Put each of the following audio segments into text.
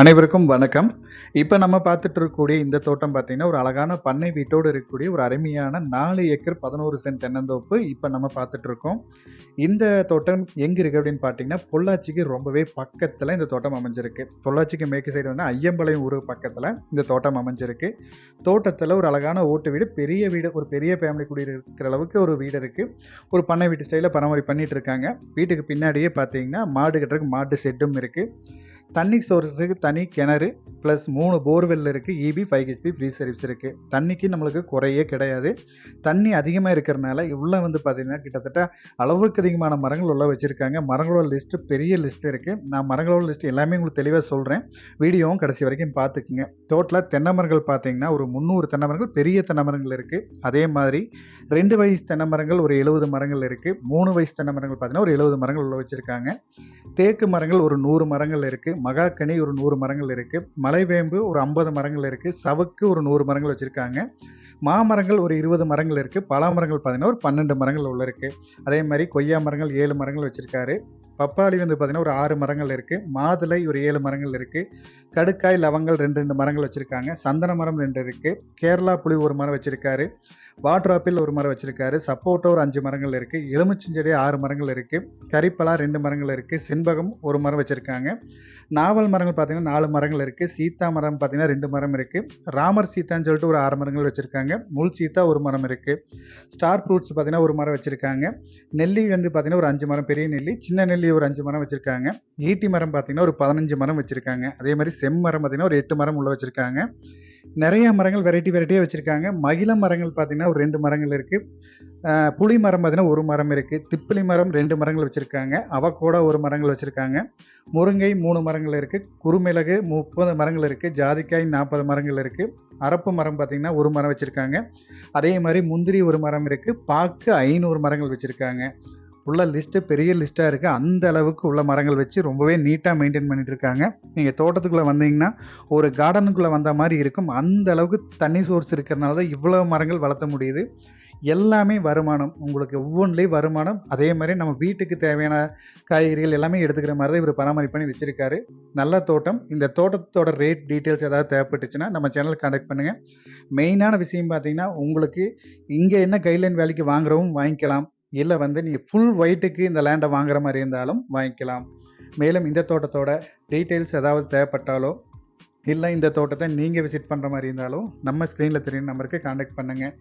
அனைவருக்கும் வணக்கம். இப்போ நம்ம பார்த்துட்டு இருக்கக்கூடிய இந்த தோட்டம் பார்த்தீங்கன்னா ஒரு அழகான பண்ணை வீட்டோடு இருக்கக்கூடிய ஒரு அருமையான நாலு ஏக்கர் பதினோரு சென்ட் தென்னந்தோப்பு இப்போ நம்ம பார்த்துட்டு இருக்கோம் இந்த தோட்டம் எங்கே இருக்குது அப்படின்னு பார்த்தீங்கன்னா பொள்ளாச்சிக்கு ரொம்பவே பக்கத்தில் இந்த தோட்டம் அமைஞ்சிருக்கு. பொள்ளாச்சிக்கு மேற்கு சைடு வந்து ஐயம்பாளையம் ஊர் பக்கத்தில் இந்த தோட்டம் அமைஞ்சிருக்கு. தோட்டத்தில் ஒரு அழகான ஓட்டு வீடு பெரிய வீடு ஒரு பெரிய ஃபேமிலி குடியிருக்கிற அளவுக்கு ஒரு வீடு இருக்குது ஒரு பண்ணை வீட்டு ஸ்டைலில் பராமரி பண்ணிகிட்டு இருக்காங்க வீட்டுக்கு பின்னாடியே பார்த்தீங்கன்னா மாடு கட்டுறதுக்கு மாட்டு செட்டும் இருக்குது தண்ணி சோர்ஸுக்கு தனி கிணறு ப்ளஸ் மூணு போர்வெல் இருக்குது E B five HP free service இருக்குது தண்ணிக்கு நம்மளுக்கு குறையே கிடையாது. தண்ணி அதிகமாக இருக்கிறனால உள்ளே வந்து பார்த்திங்கன்னா கிட்டத்தட்ட அளவுக்கு அதிகமான மரங்கள் உள்ள வச்சுருக்காங்க. மரங்களோட லிஸ்ட்டு பெரிய லிஸ்ட் இருக்குது நான் மரங்களோட லிஸ்ட் எல்லாமே உங்களுக்கு தெளிவாக சொல்கிறேன் வீடியோவும் கடைசி வரைக்கும் பார்த்துக்குங்க டோட்டலாக தென்னை மரங்கள் பார்த்தீங்கன்னா ஒரு முந்நூறு தென்னை மரங்கள் பெரிய தென்னை மரங்கள் இருக்குது அதே மாதிரி ரெண்டு வயசு தென்னை மரங்கள் ஒரு எழுபது மரங்கள் இருக்குது மூணு வயசு தென்னை மரங்கள் பார்த்தீங்கன்னா ஒரு எழுபது மரங்கள் உள்ள வச்சுருக்காங்க. தேக்கு மரங்கள் ஒரு நூறு மரங்கள் இருக்குது மகாக்கனி ஒரு நூறு மரங்கள் இருக்குது மலைவேம்பு ஒரு ஐம்பது மரங்கள் இருக்குது சவுக்கு ஒரு நூறு மரங்கள் வச்சுருக்காங்க. மாமரங்கள் ஒரு இருபது மரங்கள் இருக்குது பலா மரங்கள் பார்த்தீங்கன்னா ஒரு பன்னெண்டு மரங்கள் உள்ள இருக்குது அதே மாதிரி கொய்யா மரங்கள் ஏழு மரங்கள் வச்சுருக்காரு. பப்பாளி வந்து பார்த்தீங்கன்னா ஒரு ஆறு மரங்கள் இருக்குது மாதுளை ஒரு ஏழு மரங்கள் இருக்குது கடுக்காய் லவங்கள் ரெண்டு ரெண்டு மரங்கள் வச்சுருக்காங்க. சந்தன மரம் ரெண்டு இருக்குது கேரளா புளி ஒரு மரம் வச்சுருக்காரு. வாட்டர் ஆப்பிள் ஒரு மரம் வச்சுருக்காரு. சப்போட்டா ஒரு அஞ்சு மரங்கள் இருக்குது எலுமிச்சஞ்செடி ஆறு மரங்கள் இருக்குது கரிப்பலா ரெண்டு மரங்கள் இருக்குது செண்பகம் ஒரு மரம் வச்சுருக்காங்க. நாவல் மரங்கள் பார்த்தீங்கன்னா நாலு மரங்கள் இருக்குது சீத்தா மரம் பார்த்தீங்கன்னா ரெண்டு மரம் இருக்குது ராமர் சீத்தான்னு சொல்லிட்டு ஒரு ஆறு மரங்கள் வச்சுருக்காங்க. முள் சீத்தா ஒரு மரம் இருக்குது ஸ்டார் ஃப்ரூட்ஸ் பார்த்தீங்கன்னா ஒரு மரம் வச்சுருக்காங்க. நெல்லி வந்து பார்த்தீங்கன்னா ஒரு அஞ்சு மரம் பெரிய நெல்லி சின்ன நெல்லி ஒரு அஞ்சு மரம் வச்சுருக்காங்க. ஈட்டி மரம் பார்த்தீங்கன்னா ஒரு பதினஞ்சு மரம் வச்சுருக்காங்க. அதே மாதிரி செம்மரம் பார்த்தீங்கன்னா ஒரு எட்டு மரம் உள்ள வச்சுருக்காங்க. நிறைய மரங்கள் வெரைட்டி வெரைட்டியாக வச்சுருக்காங்க. மகிழ மரங்கள் பார்த்தீங்கன்னா ஒரு ரெண்டு மரங்கள் இருக்குது புளி மரம் பார்த்தீங்கன்னா ஒரு மரம் இருக்குது திப்பிலி மரம் ரெண்டு மரங்கள் வச்சுருக்காங்க. அவக்கூடா ஒரு மரங்கள் வச்சுருக்காங்க. முருங்கை மூணு மரங்கள் இருக்குது குறுமிளகு முப்பது மரங்கள் இருக்குது ஜாதிக்காய் நாற்பது மரங்கள் இருக்குது அரப்பு மரம் பார்த்திங்கன்னா ஒரு மரம் வச்சுருக்காங்க. அதே மாதிரி முந்திரி ஒரு மரம் இருக்குது பாக்கு ஐநூறு மரங்கள் வச்சுருக்காங்க. உள்ள லிஸ்ட்டு பெரிய லிஸ்ட்டாக இருக்குது அந்த அளவுக்கு உள்ள மரங்கள் வச்சு ரொம்பவே நீட்டாக மெயின்டைன் பண்ணிட்டு இருக்காங்க. நீங்கள் தோட்டத்துக்குள்ளே வந்தீங்கன்னா ஒரு கார்டனுக்குள்ளே வந்த மாதிரி இருக்கும். அந்த அளவுக்கு தண்ணி சோர்ஸ் இருக்கிறனால தான் இவ்வளோ மரங்கள் வளர்த்த முடியுது. எல்லாமே வருமானம். உங்களுக்கு ஒவ்வொன்றிலையும் வருமானம். அதே மாதிரி நம்ம வீட்டுக்கு தேவையான காய்கறிகள் எல்லாமே எடுத்துக்கிற மாதிரி தான் இவர் பராமரிப்பு பண்ணி வச்சுருக்காரு. நல்ல தோட்டம். இந்த தோட்டத்தோட ரேட் டீட்டெயில்ஸ் ஏதாவது தேவைப்பட்டுச்சுன்னா நம்ம சேனல் கான்டாக்ட் பண்ணுங்கள் மெயினான விஷயம் பார்த்தீங்கன்னா உங்களுக்கு இங்கே என்ன கைட்லைன் வேலைக்கு வாங்குறவும் வாங்கிக்கலாம். இல்லை வந்து நீங்கள் ஃபுல் ஒயிட்டுக்கு இந்த லேண்டை வாங்குற மாதிரி இருந்தாலும் வாங்கிக்கலாம். மேலும் இந்த தோட்டத்தோட டீட்டெயில்ஸ் ஏதாவது தேவைப்பட்டாலோ இல்லை இந்த தோட்டத்தை நீங்கள் விசிட் பண்ணுற மாதிரி இருந்தாலும் நம்ம ஸ்க்ரீனில் தெரியும் நம்பருக்கு காண்டாக்ட் பண்ணுங்கள்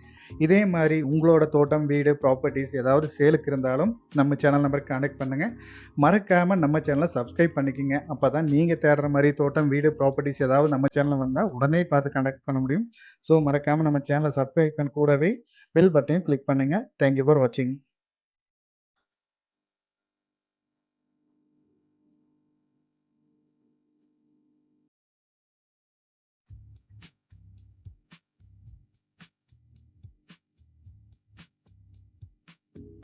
இதே மாதிரி உங்களோட தோட்டம் வீடு ப்ராப்பர்ட்டிஸ் ஏதாவது சேலுக்கு இருந்தாலும் நம்ம சேனல் நம்பருக்கு காண்டாக்ட் பண்ணுங்கள் மறக்காமல் நம்ம சேனலை சப்ஸ்கிரைப் பண்ணிக்கோங்க. அப்போ தான் நீங்கள் தேடுற மாதிரி தோட்டம் வீடு ப்ராப்பர்ட்டிஸ் ஏதாவது நம்ம சேனலில் வந்தால் உடனே பார்த்து காண்டாக்ட் பண்ண முடியும். ஸோ மறக்காமல் நம்ம சேனலை சப்ஸ்கிரைப் பண்ண கூடவே பெல் பட்டனையும் கிளிக் பண்ணுங்கள் தேங்க்யூ ஃபார் வாட்சிங்